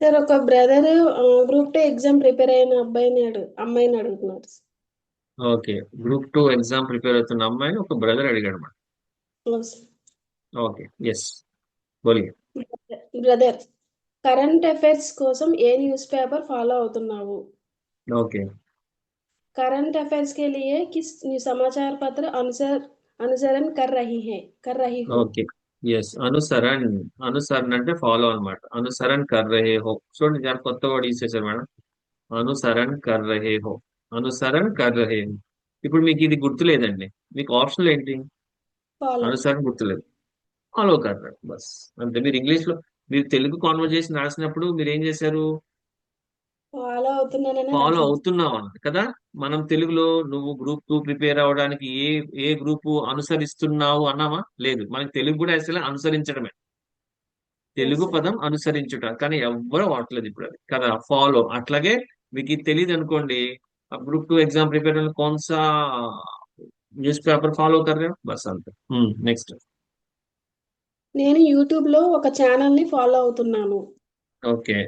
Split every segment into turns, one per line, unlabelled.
Sir ఒక brother group two exam prepare అయిన అబ్బాయిని అడుగు అమ్మాయిని అడుగుతున్నారు
okay. Group two exam prepare అవుతున్న అమ్మాయిని ఒక బ్రదర్ అడిగాడు మేడం ఓకే. ఎస్ బోలియే.
బ్రదర్ కరెంట్ అఫైర్స్ కోసం ఏ న్యూస్ పేపర్ ఫాలో అవుతున్నావు?
ఓకే.
కరెంట్ అఫైర్స్ के लिए किस समाचार पत्र अनुसर अनुसरण कर रही है कर रही हो
ఎస్ అనుసరణ్ అనుసరణ్ అంటే ఫాలో అన్నమాట. అనుసరణ్ కర్ రహే హో చూడండి చాలా కొత్త వర్డ్ యూస్ చేశారు మేడం. అనుసరణ్ కర్ రహే హో అనుసరణ్ కర్ రహే హో ఇప్పుడు మీకు ఇది గుర్తులేదండి. మీకు ఆప్షనల్ ఏంటి? అనుసరణ్ గుర్తులేదు. ఫాలో కర్ బస్ అంతే మీరు ఇంగ్లీష్లో మీరు తెలుగు కాన్వర్జేషన్ రాసినప్పుడు మీరు ఏం చేశారు?
ఫాలో అవుతున్నానని
ఫాలో అవుతున్నావు కదా? మనం తెలుగులో నువ్వు గ్రూప్ టూ ప్రిపేర్ అవడానికి ఏ ఏ గ్రూప్ అనుసరిస్తున్నావు అన్నామా లేదు. మనకి తెలుగు కూడా అసలు అనుసరించడమే. తెలుగు పదం అనుసరించుట. కానీ ఎవ్వరూ వాడలేదు ఇప్పుడు అది. కదా ఫాలో. అట్లాగే మీకు తెలియదు అనుకోండి గ్రూప్ టూ ఎగ్జామ్ ప్రిపేర్ కొన్సా న్యూస్ పేపర్ ఫాలో కర్రే బస్ అంతే. నెక్స్ట్
నేను యూట్యూబ్లో ఒక ఛానల్ని ఫాలో అవుతున్నాను.
ఓకే.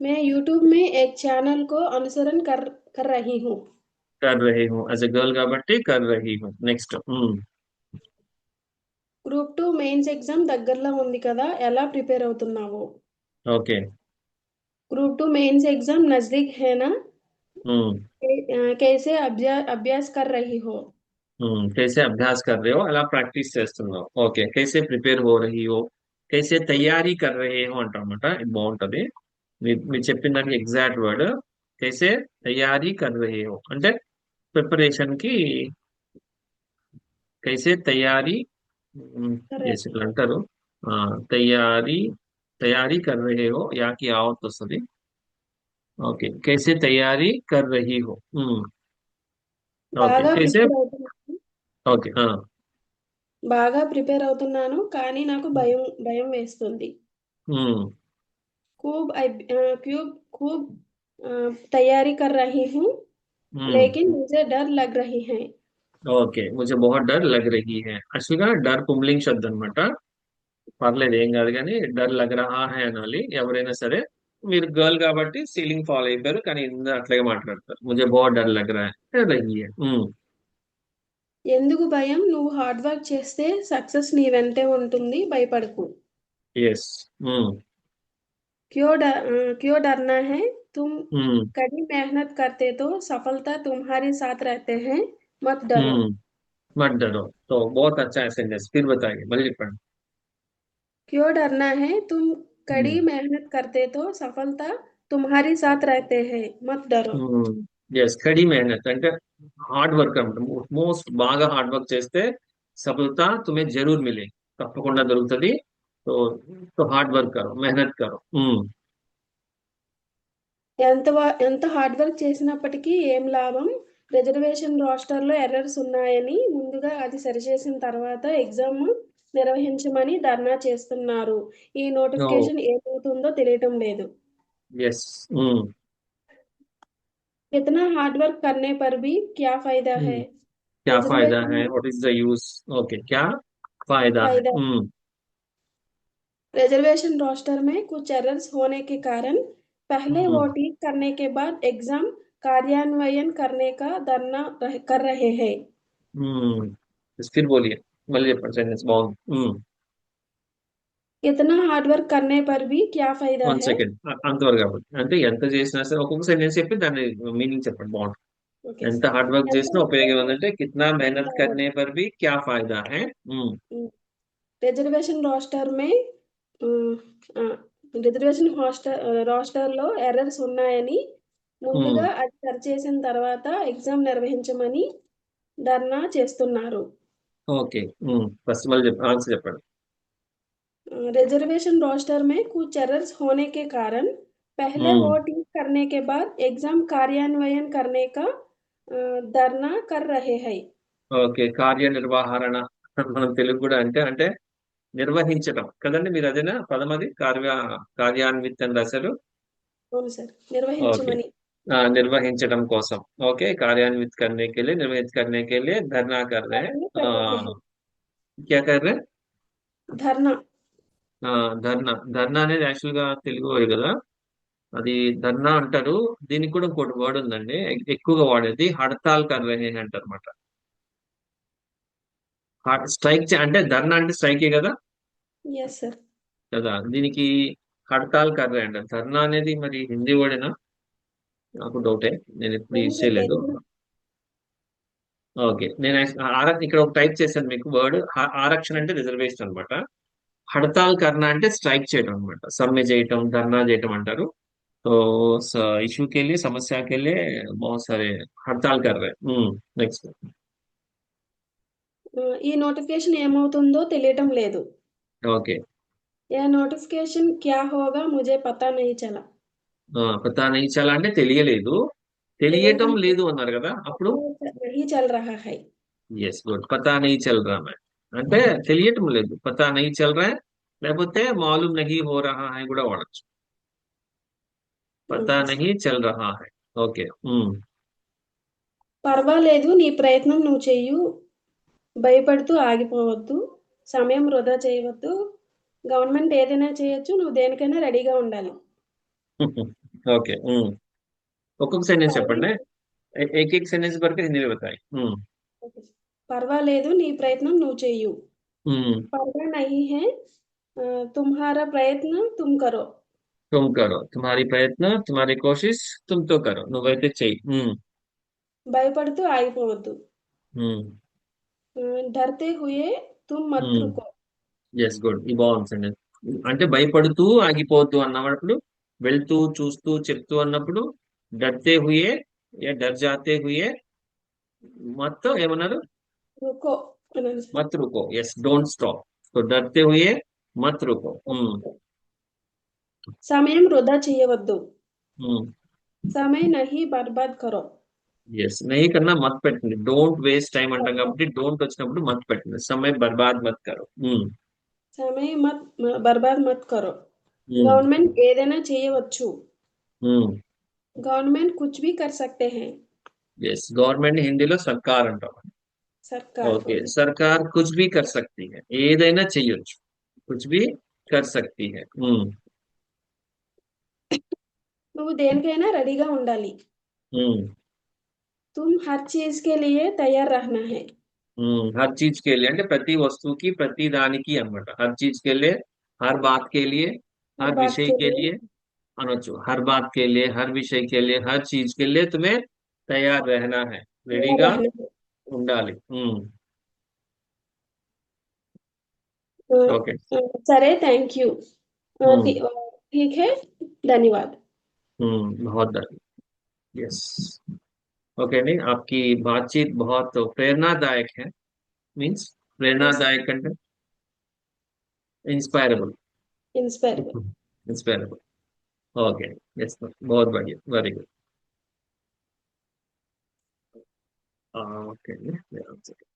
मैं यूट्यूब में एक चैनल को अनुसरण कर कर रही हूँ
कर रही हूँ एज ए गर्ल కాబట్టి कर रही हूँ next
group two mains exam దగ్గరలో ఉంది కదా ఎలా ప్రిపేర్ అవుతున్నావు
okay
group two mains exam नजदीक है ना कै- अ, कैसे अभ्यास अभ्यास कर रही हो
कैसे अभ्यास कर रहे हो అలా ప్రాక్టీస్ చేస్తున్నావు ఓకే कैसे ప్రిపేర్ हो रही हो कैसे తయారీ कर रहे हो అంటామట ఇది బాగుంటది మీరు చెప్పిన దానికి ఎగ్జాక్ట్ వర్డ్ కేసే తయారీ కర్రహేవు అంటే ప్రిపరేషన్కి కైసే తయారీ చేసేట్లు అంటారు. తయారీ తయారీ కర్వేయో యాకి ఆవత్ వస్తుంది. ఓకే కైసే తయారీ కర్రహీహో కైసే ఓకే
బాగా ప్రిపేర్ అవుతున్నాను. కానీ నాకు భయం భయం వేస్తుంది. खूब खूब खूब तैयारी कर रही हूँ लेकिन मुझे डर लग रही है
ఓకే ముజే బహుత్ డర్ లగ్ రహీ హై అశ్విక డర్ పుమ్లింగ్ శబ్దం అన్నమాట పర్లేదు ఏం కాదు కానీ డర్ లగ్ రహా హై అనాలి ఎవరైనా సరే మీరు గర్ల్ కాబట్టి సీలింగ్ ఫాలో అయిపోయారు కానీ ఇందా అట్లాగే మాట్లాడతారు ముజే బహుత్ డర్ లగ్ రహా హై రహీ హై
ఎందుకు భయం నువ్వు హార్డ్ వర్క్ చేస్తే సక్సెస్ నీ వెంటే ఉంటుంది భయపడకు
ఎస్
क्यों डर अ, क्यों डरना है तुम
ఉమ్,
कड़ी मेहनत करते तो सफलता तुम्हारे साथ रहते हैं मत डरो
ఉమ్, मत डरो तो बहुत अच्छा है सेंटेंस फिर बताइए మళ్ళీ చెప్పండి
क्यों डरना है तुम कड़ी
ఉమ్,
मेहनत करते तो सफलता तुम्हारे साथ रहते हैं मत डरो
ఎస్ కడి మెహనత్ అంటే హార్డ్ వర్క్ అనమాట మోస్ట్ బాగా హార్డ్ వర్క్ చేస్తే సఫలత తుమే జరూర్ మిలే తప్పకుండా దొరుకుతుంది సో సో హార్డ్ వర్క్ కరో మెహనత్ కరో ఉమ్,
ఎంత వా- ఎంత హార్డ్ వర్క్ చేసినప్పటికీ ఏం లాభం రిజర్వేషన్ రోస్టర్లో ఎర్రర్స్ ఉన్నాయని ముందుగా అది సరిచేసిన తర్వాత ఎగ్జామ్ నిర్వహించమని ధర్నా చేస్తున్నారు ఈ నోటిఫికేషన్ ఏమవుతుందో తెలియటం లేదు
ఎస్ ఉమ్,
इतना हार्ड वर्क करने पर भी क्या फायदा है
हम्म, क्या फायदा
रिजर्वेशन
है what is the use okay क्या फायदा है
फायदा
हम्म
रिजर्वेशन रोस्टर में कुछ एरर्स होने के कारण पहले वो ठीक करने के बाद एग्ज़ाम कार्यान्वयन करने का धरना रह, कर रहे हैं।
फिर बोलिए।
ఇతనా హార్డ్ వర్క్ క్యా ఫైదా
వన్ సెకండ్ అంటే ఎంత చేసినా సరే ఒక్కొక్క సెంటెన్స్ చెప్పి దాని మీనింగ్ చెప్పండి ఎంత హార్డ్ వర్క్ చేసినా ఉపయోగం ఏంటంటే करने पर भी क्या फ़ायदा है?
रिजर्वेशन रोस्टर में రిజర్వేషన్ హాస్టల్ రోస్టర్లో ఎర్రర్స్ ఉన్నాయని ముందుగా
ఉమ్,
అది సరిచేసిన తర్వాత ఎగ్జామ్ నిర్వహించమని ధర్నా చేస్తున్నారు
ఓకే ఉమ్, ఫస్ట్ మళ్ళీ చెప్పండి ఆన్సర్ చెప్పండి
रिजर्वेशन रोस्टर में कुछ एरर्स होने के कारण पहले
ఉమ్,
वो ठीक करने के बाद एग्जाम कार्यान्वयन करने का अ, धरना कर रहे हैं
ఓకే కార్యనిర్వహణ మనం తెలుగు కూడా అంటే అంటే నిర్వహించటం కదండి మీరు అదేనా పదం అది కార్య కార్యాన్వితం దశలు
అవును సార్
ఓకే
నిర్వహించమని
ఆ, నిర్వహించడం కోసం ఓకే कार्यान्वित करने के लिए निर्वहित करने के लिए धरना कर रहे हैं
ధర్నా कर रहे
आ,
हैं
क्या कर रहे हैं
ధర్నా
ఆ, ధర్నా ధర్నా అనేది యాక్చువల్ గా తెలుగు వర్డ్ కదా అది ధర్నా అంటారు దీనికి కూడా ఇంకోటి వర్డ్ ఉందండి ఎ- ఎక్కువగా వాడేది హడతాల్ కర్ రహే హై అంటారు అనమాట స్ట్రైక్ అంటే ధర్నా అంటే స్ట్రైకే కదా
ఎస్ సార్
కదా దీనికి హడతాల్ కర్ రహే అంటారు ధర్నా అనేది మరి హిందీ వర్డేనా నాకు డౌటే నేను ఎప్పుడు యూజ్ చేయలేదు ఓకే నేను యాక్చు- ఆర- ఇక్కడ ఒక టైప్ చేశాను మీకు వర్డ్ ఆరక్షణ అంటే రిజర్వేషన్ అన్నమాట హడతాల్ కర్నా అంటే స్ట్రైక్ చేయడం అనమాట సమ్మె చేయటం ధర్నా చేయటం అంటారు तो इशू के लिए समस्या के लिए बहुत सारे हड़ताल कर रहे हैं नेक्स्ट
ఆ, ఈ నోటిఫికేషన్ ఏమవుతుందో తెలియటం లేదు.
ఓకే.
ఏ నోటిఫికేషన్ క్యా హోగా ముజే పతా నహీ చలా?
పతా నహీ చలా అంటే తెలియలేదు. తెలియటం లేదు అన్నారు కదా అప్పుడు?
నహీ చల్ రహా హై.
ఎస్ గుడ్ పతా నహీ చల్ రా మే అంటే తెలియటం లేదు. పతా నహీ చల్ రా లేకపోతే మాలూమ్ నహీ హో రహా హై కూడా వాడచ్చు. పతా నహీ చల్ రహా హై. ఓకే.
పర్వాలేదు నీ ప్రయత్నం నువ్వు చెయ్యు. భయపడుతూ ఆగిపోవద్దు. సమయం వృధా చేయవద్దు. గవర్నమెంట్ ఏదైనా చేయొచ్చు నువ్వు దేనికైనా రెడీగా ఉండాలి.
ఓకే ఒక్కొక్క సెంటెన్స్ చెప్పండి. ఏక ఏక సెంటెన్స్ వరకు హిందీలో బతాయి
పర్వాలేదు నీ ప్రయత్నం నువ్వు
చేయు
పర్వా నహీ హై తుమ్హారా ప్రయత్నం తుమ్ కరో.
తుమ్ కరో. తుమ్హారీ ప్రయత్నం తుమ్హారీ కోషిష్ తుమ్తో కరో. నువ్వైతే చెయ్యి.
భయపడుతూ ఆగిపోవద్దు. డర్తే హుయే తుమ్ మత్
Hmm.
రుకో.
ఎస్ గుడ్ ఇది బాగుంది అంటే భయపడుతూ ఆగిపోవద్దు అన్నప్పుడు వెళ్తూ చూస్తూ చెప్తూ అన్నప్పుడు డర్తే హుయే యా డర్ జాతే హుయే మత్ ఏమన్నారు?
రుకో అనాలి సార్.
మత్ రుకో. ఎస్ డోంట్ స్టాప్ సో డర్తే హుయే మత్ రుకో. ఉమ్,
సమయం వృధా చేయవద్దు.
ఉమ్.
సమయ నహి బర్బాద్ కరో.
ఎస్ నహీ కన్నా మత్ పెట్టండి డోంట్ వేస్ట్ టైం అంటాం కాబట్టి డోంట్ వచ్చినప్పుడు మత్ పెట్టండి సమయ బర్బాద్ మత్ కరో ఉమ్,
సమయ మత్ బర్బాద్ మత్ కరో
ఉమ్,
గవర్నమెంట్ ఏదైనా చేయవచ్చు
ఉమ్.
గవర్నమెంట్ కుచ్ भी कर सकते हैं
ఎస్ గవర్నమెంట్ హిందీలో సర్కార్ అంటాం
సర్కార్
ఓకే సర్కార్ కుచ్ भी कर सकती है ఏదైనా చెయ్యొచ్చు కుచ్ भी कर सकती है ఉమ్,
నువ్వు దేనికైనా రెడీగా ఉండాలి
ఉమ్,
తుమ్ హర్ చీజ్ కే లియే తయార్ రహనా హై
ఉమ్. హర్ చీజ్ కే లియే అంటే ప్రతి వస్తువుకి ప్రతి దానికి అన్నమాట హర్ చీజ్ కే లియే హర్ బాత్ కే లియే హర్
బాత్
విషయ్
కే
కే
లియే
లియే అనొచ్చు హర్ బాత్ కే లియే హర్ విషయ్ కే లియే హర్ చీజ్ కే లియే తుమ్హే తయార్ रहना है రెడీగా
रहना है।
ఉండాలి ఉమ్,
ఆ,
ఓకే
ఆ, సరే థ్యాంక్ యూ
Hmm.
ठीक है धन्यवाद
हम्म बहुत बढ़िया यस ओके नहीं आपकी बातचीत बहुत प्रेरणादायक है। मीन्स प्रेरणादायक content inspirable
inspirable
inspirable okay yes बहुत बढ़िया वेरी गुड ओके